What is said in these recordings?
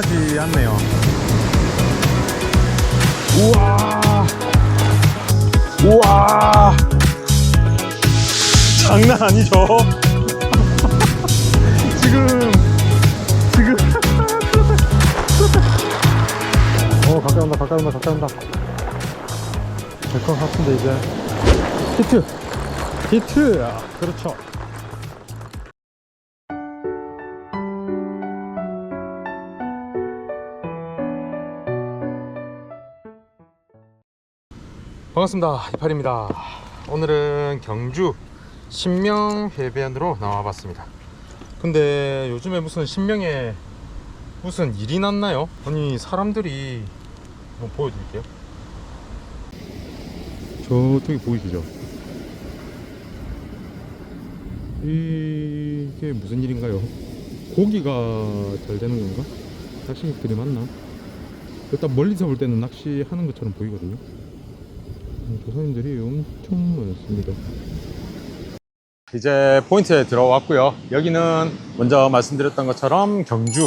약하지 않네요. 우와. 우와. 장난 아니죠? 지금, 지금. 어, 가까이 온다, 가까이 온다, 가까이 온다. 될것 같은데, 이제. 히트! 히트! 아, 그렇죠. 반갑습니다. 이팔입니다. 오늘은 경주 신명 해변으로 나와봤습니다. 근데 요즘에 무슨 신명에 무슨 일이 났나요? 아니 사람들이 한번 보여드릴게요. 저쪽에 보이시죠? 이게 무슨 일인가요? 고기가 잘 되는 건가? 낚시객들이 많나? 일단 멀리서 볼 때는 낚시하는 것처럼 보이거든요. 조사님들이 엄청 많습니다. 이제 포인트에 들어왔고요. 여기는 먼저 말씀드렸던 것처럼 경주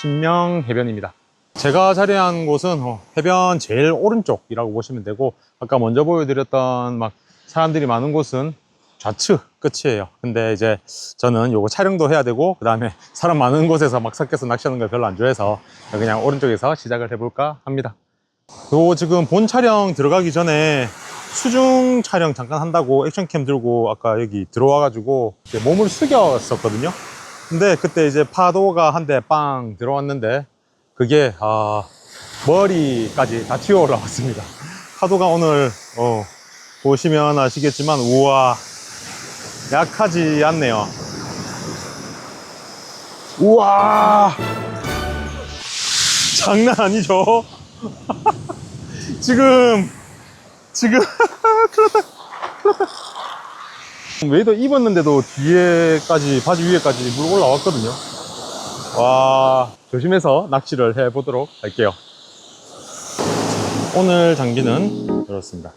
신명 해변입니다. 제가 자리한 곳은 어, 해변 제일 오른쪽이라고 보시면 되고 아까 먼저 보여드렸던 막 사람들이 많은 곳은 좌측 끝이에요. 근데 이제 저는 요거 촬영도 해야 되고 그 다음에 사람 많은 곳에서 막 섞여서 낚시하는 걸 별로 안 좋아해서 그냥 오른쪽에서 시작을 해볼까 합니다. 요 지금 본 촬영 들어가기 전에 수중 촬영 잠깐 한다고 액션캠 들고 아까 여기 들어와가지고 몸을 숙였었거든요. 근데 그때 이제 파도가 한 대 빵 들어왔는데 그게 아 머리까지 다 튀어 올라왔습니다. 파도가 오늘 어 보시면 아시겠지만 우와 약하지 않네요. 우와 장난 아니죠? 지금 지금. 큰일났다 큰일났다 웨이더 입었는데도 뒤에까지 바지 위에까지 물 올라왔거든요. 와 조심해서 낚시를 해 보도록 할게요. 오늘 장비는 이렇습니다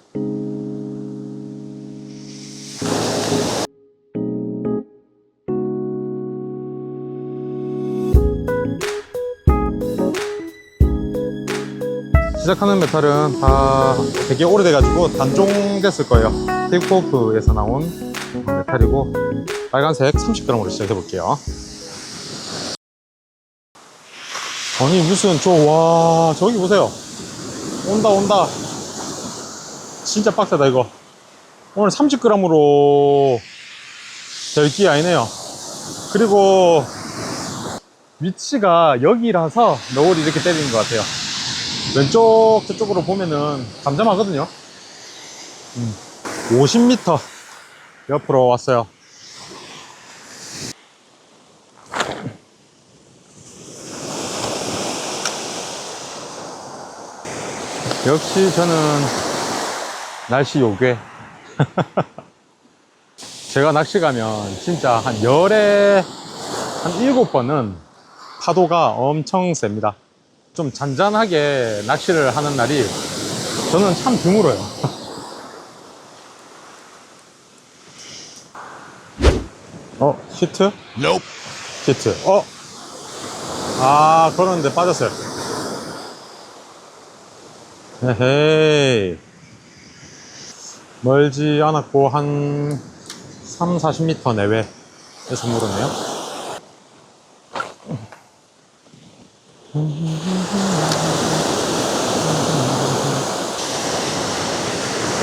시작하는 메탈은 다 되게 오래돼가지고 단종됐을 거예요. 테이크오프에서 나온 메탈이고 빨간색 30g으로 시작해 볼게요. 아니 무슨 저 와 저기 보세요. 온다 온다. 진짜 빡세다 이거. 오늘 30g으로 될기 아니네요. 그리고 위치가 여기라서 너울이 이렇게 때리는 것 같아요. 왼쪽 저쪽으로 보면은 잠잠하거든요. 음, 50m 옆으로 왔어요. 역시 저는 날씨 요괴. 제가 낚시 가면 진짜 한 열에 한 일곱 번은 파도가 엄청 셉니다 좀 잔잔하게 낚시를 하는 날이 저는 참 드물어요. 어, 히트? Nope. 히트. 어? 아, 그러는데 빠졌어요. 헤헤이. 멀지 않았고, 한 3, 40m 내외에서 물었네요.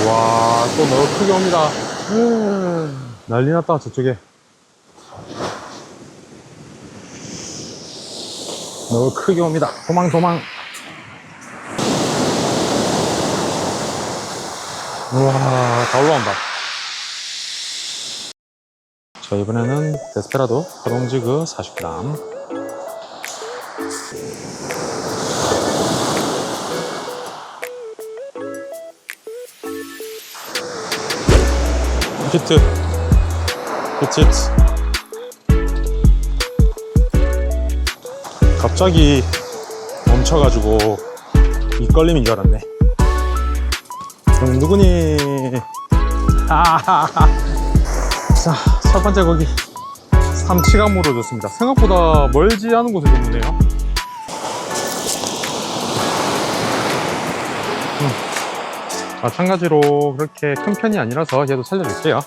와, 또 너무 크게 옵니다. 음, 난리 났다, 저쪽에. 너무 크게 옵니다. 도망, 도망. 우와, 다 올라온다. 자, 이번에는 데스페라도 화동지그 40g. 히트 히트 히트 갑자기 멈춰가지고 이끌림인 줄 알았네. 음, 누구니? 아하하 자첫 번째 거기 삼치강무로 줬습니다. 생각보다 멀지 않은 곳에 줬네요 마찬가지로 그렇게 큰 편이 아니라서 얘도 살려줄게요.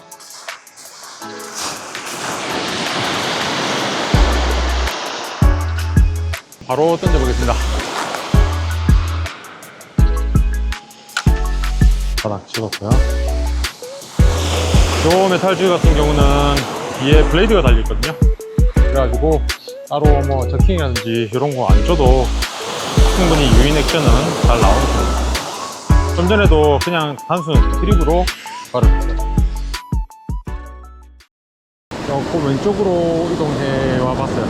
바로 던져보겠습니다. 바닥 찍었고요. 요 메탈줄 같은 경우는 뒤에 블레이드가 달려있거든요. 그래가지고 따로 뭐 저킹이라든지 이런 거 안 줘도 충분히 유인 액션은 잘 나오는 편입니다. 좀 전에도 그냥 단순 드립으로 걸었어요. 조금 왼쪽으로 이동해 와 봤어요.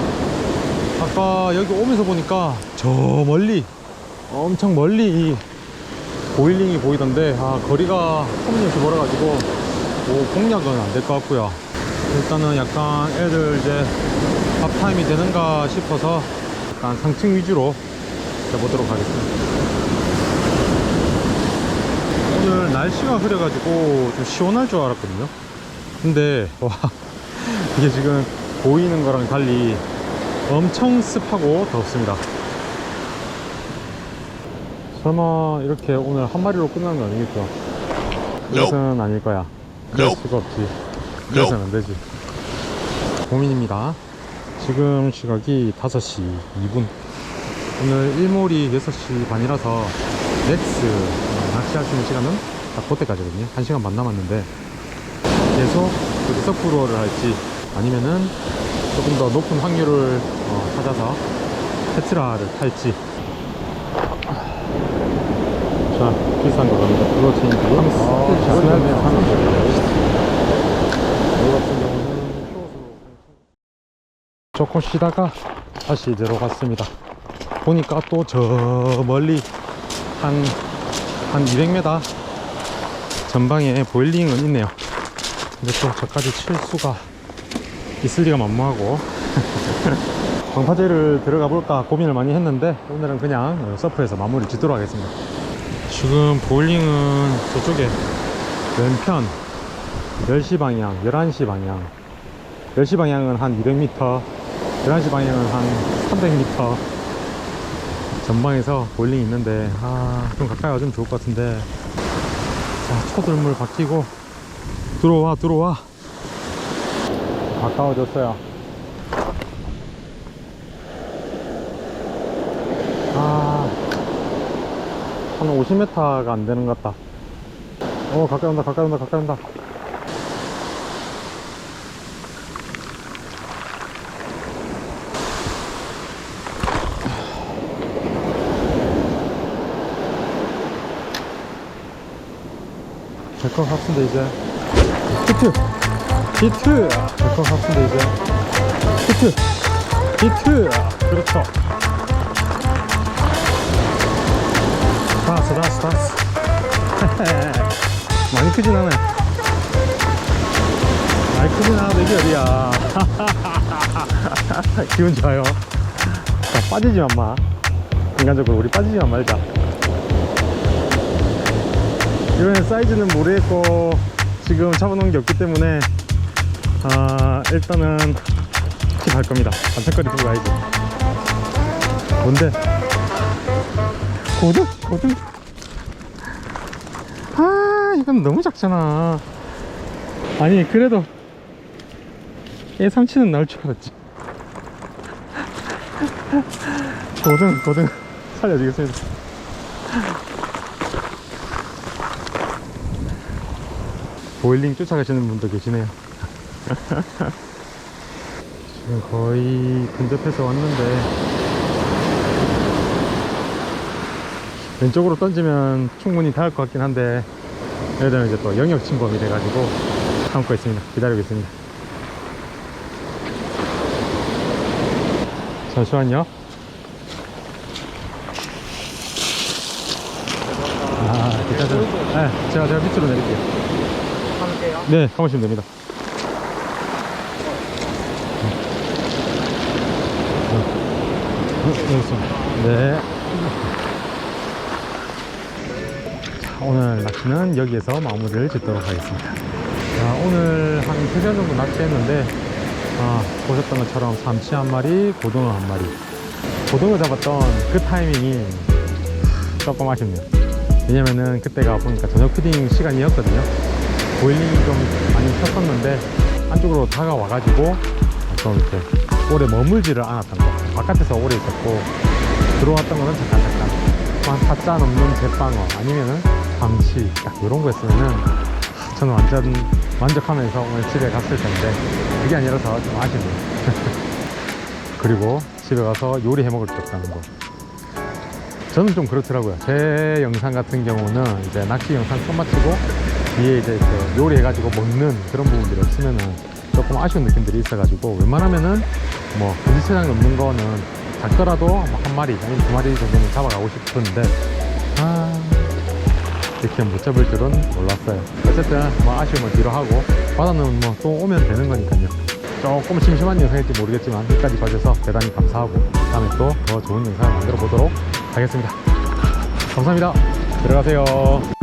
아까 여기 오면서 보니까 저 멀리 엄청 멀리 이 보일링이 보이던데 아 거리가 터무니없이 멀어가지고 뭐 공략은 안 될 것 같고요 일단은 약간 애들 이제 밥타임이 되는가 싶어서 약간 상층 위주로 해보도록 하겠습니다 오늘 날씨가 흐려가지고 좀 시원할 줄 알았거든요 근데 와 이게 지금 보이는 거랑 달리 엄청 습하고 덥습니다 설마 이렇게 오늘 한 마리로 끝나는 거 아니겠죠? 그것은 아닐 거야. 그럴. 수가 없지. 그래서는 안 되지. 고민입니다. 지금 시각이 5시 2분. 오늘 일몰이 6시 반이라서 넥스 어, 있는 시간은 딱 그때까지거든요. 1시간 반 남았는데 계속 그 서프로어를 할지 아니면은 조금 더 높은 확률을 어, 찾아서 테트라를 탈지 자, 비싼 거 갑니다. 그거 체인지. 됐네. 하는 쇼스로. 조금 쉬다가 다시 들어갔습니다. 보니까 또 저 멀리 한, 한 200m 전방에 보일링은 있네요. 근데 또 저까지 칠 수가 있을 리가 만무하고. 방파제를 들어가 볼까 고민을 많이 했는데 오늘은 그냥 서프에서 마무리 짓도록 하겠습니다. 지금 보일링은 저쪽에 왼편 10시 방향, 11시 방향 10시 방향은 한 200m 11시 방향은 한 300m 전방에서 보일링이 있는데 아, 좀 가까이 와주면 좋을 것 같은데 자, 초들물 바뀌고 들어와 들어와 가까워졌어요 아 한 50m가 안 되는 것 같다. 어, 가까이 온다, 가까이 온다, 가까이 온다. 될것 같은데, 이제. 히트! 히트! 될것 같은데, 이제. 히트! 히트! 그렇죠. 다스 다스 다스 많이 크진 않아요 많이 크진 않아도 이게 어디야 기분 좋아요 자 빠지지만 마 인간적으로 우리 빠지지만 말자 이번엔 사이즈는 모르겠고 지금 잡아놓은 게 없기 때문에 아 일단은 킵할 겁니다 반짝거리 들고 가야지 뭔데 고등? 고등? 아, 이건 너무 작잖아. 아니, 그래도 얘 삼치는 나올 줄 알았지. 고등, 고등 살려주겠습니다. 보일링 쫓아가시는 분도 계시네요. 지금 거의 근접해서 왔는데 왼쪽으로 던지면 충분히 닿을 것 같긴 한데 얘들은 이제 또 영역 침범이 돼가지고 참고 있습니다. 기다리고 있습니다. 잠시만요. 아 기다려. 네, 제가 제가 밑으로 내릴게요 할게요. 네 가보시면 됩니다 있습니다 네 오늘 낚시는 여기에서 마무리를 짓도록 하겠습니다. 자, 오늘 한 3시간 정도 낚시했는데, 아, 보셨던 것처럼 삼치 한 마리, 고등어 한 마리. 고등어 잡았던 그 타이밍이 조금 아쉽네요. 왜냐면은 그때가 보니까 저녁 피딩 시간이었거든요. 보일링이 좀 많이 켰었는데 안쪽으로 다가와가지고 좀 이렇게 오래 머물지를 않았던 거. 바깥에서 오래 있었고 들어왔던 거는 잠깐 잠깐 한 사자 넘는 제빵어 아니면은 밤치 딱 이런 거 했으면은 하, 저는 완전 만족하면서 오늘 집에 갔을 텐데 그게 아니라서 좀 아쉽네요. 그리고 집에 가서 요리해 먹을 게 없다는 거. 저는 좀 그렇더라고요. 제 영상 같은 경우는 이제 낚시 영상 끝마치고 뒤에 이제 그 요리해가지고 먹는 그런 부분들이 없으면은 조금 아쉬운 느낌들이 있어가지고 웬만하면은 뭐 금지체장 넘는 거는 작더라도 뭐 한 마리 아니면 두 마리 정도는 잡아가고 싶은데 아 이렇게 못 잡을 줄은 몰랐어요. 어쨌든 뭐 아쉬움을 뒤로 하고 바다는 뭐 또 오면 되는 거니까요. 조금 심심한 영상일지 모르겠지만 끝까지 봐줘서 대단히 감사하고 다음에 또 더 좋은 영상을 만들어 보도록 하겠습니다. 감사합니다. 들어가세요.